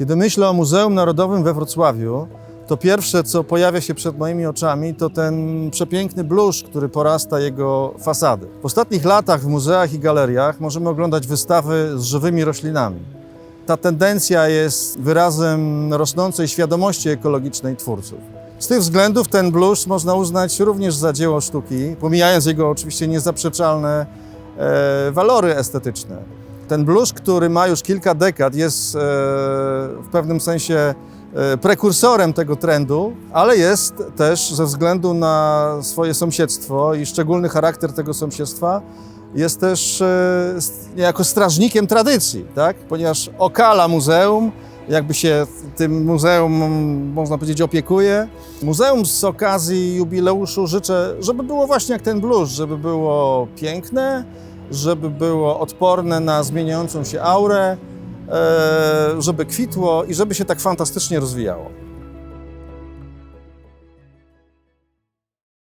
Kiedy myślę o Muzeum Narodowym we Wrocławiu, to pierwsze, co pojawia się przed moimi oczami, to ten przepiękny bluszcz, który porasta jego fasady. W ostatnich latach w muzeach i galeriach możemy oglądać wystawy z żywymi roślinami. Ta tendencja jest wyrazem rosnącej świadomości ekologicznej twórców. Z tych względów ten bluszcz można uznać również za dzieło sztuki, pomijając jego oczywiście niezaprzeczalne e, walory estetyczne. Ten bluszcz, który ma już kilka dekad, jest e, w pewnym sensie e, prekursorem tego trendu, ale jest też ze względu na swoje sąsiedztwo i szczególny charakter tego sąsiedztwa, jest też e, niejako strażnikiem tradycji, tak? ponieważ okala muzeum, jakby się tym muzeum, można powiedzieć, opiekuje. Muzeum z okazji jubileuszu życzę, żeby było właśnie jak ten bluszcz, żeby było piękne, żeby było odporne na zmieniającą się aurę, e, żeby kwitło i żeby się tak fantastycznie rozwijało.